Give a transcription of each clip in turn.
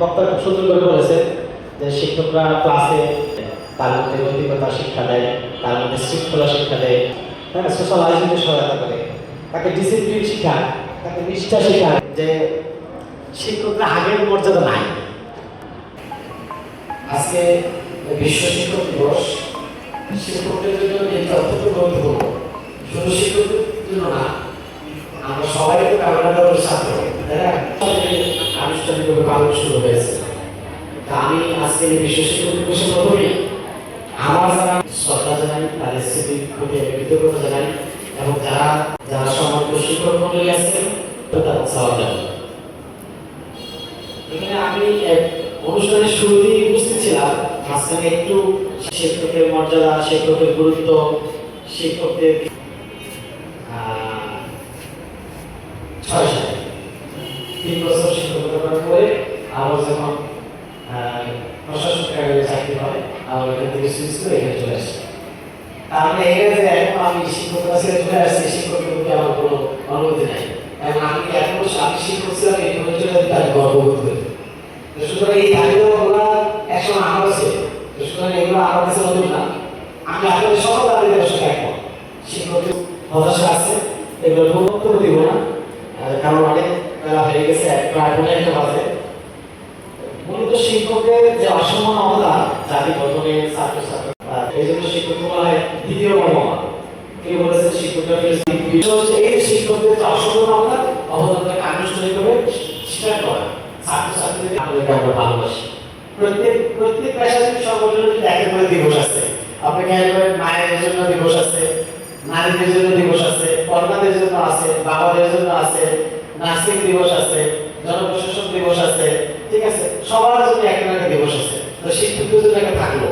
বক্তা খুব সুন্দর করে বলেছেন যে শিক্ষকরা ক্লাসে তার মধ্যে নৈতিকতা শিক্ষা দেয়, তার মধ্যে শৃঙ্খলা শিক্ষা দেয় হ্যাঁ সোশ্যালাইজিংয়ে সহায়তা করে, তাকে ডিসিপ্লিন শেখায় তাকে নিষ্ঠা শেখায় যে শিক্ষকরা আগের মর্যাদা নাই আজকে বিশ্ব শিক্ষক দিবস, শিক্ষকদের জন্য এটা অত্যন্ত গুরুত্বপূর্ণ শুধু শিক্ষকদের জন্য না, আমরা সবাই তো কামনাগরের ছাত্র? আনুষ্ঠানিকভাবে পালন শুরু হয়েছে। তা আমি আজকে বিশ্ব শিক্ষক আমার যারা শ্রদ্ধা জানাই, তাদের স্মৃতির প্রতি কৃতজ্ঞতা জানাই এবং যারা যারা সম্মানিত শিক্ষক মন্ডলী আছেন তাদের সালাম জানাই। এখানে আমি এক অনুষ্ঠানের শুরুতেই উপস্থিত ছিলাম। মাঝখানে একটু শিক্ষকের মর্যাদা, শিক্ষকের গুরুত্ব, শিক্ষকদের যখন আহ, প্রশাসন কার্যালয়ে চাকরি হয় আবার এখান থেকে সুইচ করে এখানে চলে আসি। মানে এখানে যে এখন আমি শিক্ষকতা ছেড়ে চলে আসছি শিক্ষকের প্রতি আমার কোনো অনুমতি নাই। এবং আমি এখন আমি শিক্ষক ছিলাম এই পর্যন্ত গর্ববোধ সুতরাং এই দাবিগুলো একসময় আমার ছিল সুতরাং এগুলো আমার কাছে না। আমি আসলে সকল দাবিদের সাথে একমত। শিক্ষকের হতাশা আছে এগুলো বক্তব্য দিব না। কারণ অনেক বেলা হয়ে গেছে প্রায় পনেরো একটা বাজে। শিক্ষকের যে অসম্মান অবদান, জাতি গঠনে ছাত্র ছাত্র এই জন্য শিক্ষক বলা হয় দ্বিতীয় মর্মমান কে বলেছে? শিক্ষকরা এই শিক্ষকদের যে অসম্মান অবদান অবদানটাকে আনুষ্ঠানিকভাবে স্বীকার করা। ছাত্র ছাত্রীদের আমাদেরকে আমরা ভালোবাসি। প্রত্যেক প্রত্যেক পেশাজীবী সংগঠনের কিন্তু একের করে দিবস আছে। আপনি খেয়াল করেন মায়ের জন্য দিবস আছে, নারীদের জন্য দিবস আছে, কন্যাদের জন্য আছে, বাবাদের জন্য আছে নার্সিং দিবস আছে, জনপ্রশাসন আছে, সবার জন্য একটা একটা দিবস আছে। তো শিক্ষকদের জন্য একটা থাকল।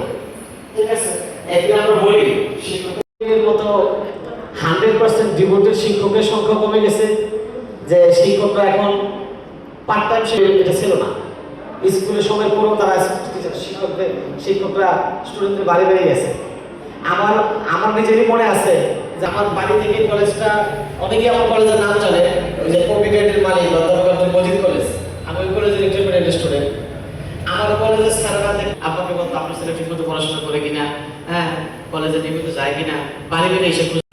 ঠিক আছে? একদিন আমরা বলি, শিক্ষকের মতো হান্ড্রেড পার্সেন্ট ডিভোটেড শিক্ষকের সংখ্যা কমে গেছে যে শিক্ষকরা এখন পার্ট টাইম এটা ছিল না। স্কুলের সময় পুরো তারা শিক্ষকদের, শিক্ষকরা স্টুডেন্টদের বাড়ি বেড়ে গেছে। আমার আমার নিজেরই মনে আছে যে আমার বাড়ি থেকে কলেজটা অনেকেই আমার কলেজের নাম ওই যে কবিগেটের মালিক অধ্যাপক মজিদ কলেজ কলেজের ইন্টারমিডিয়েট স্টুডেন্ট আমার কলেজের স্যাররা আপনাকে বলতো আপনার ছেলে ঠিক মতো পড়াশোনা করে কিনা? হ্যাঁ কলেজে নিয়মিত যায় কিনা? বাড়ি বেড়ে এসে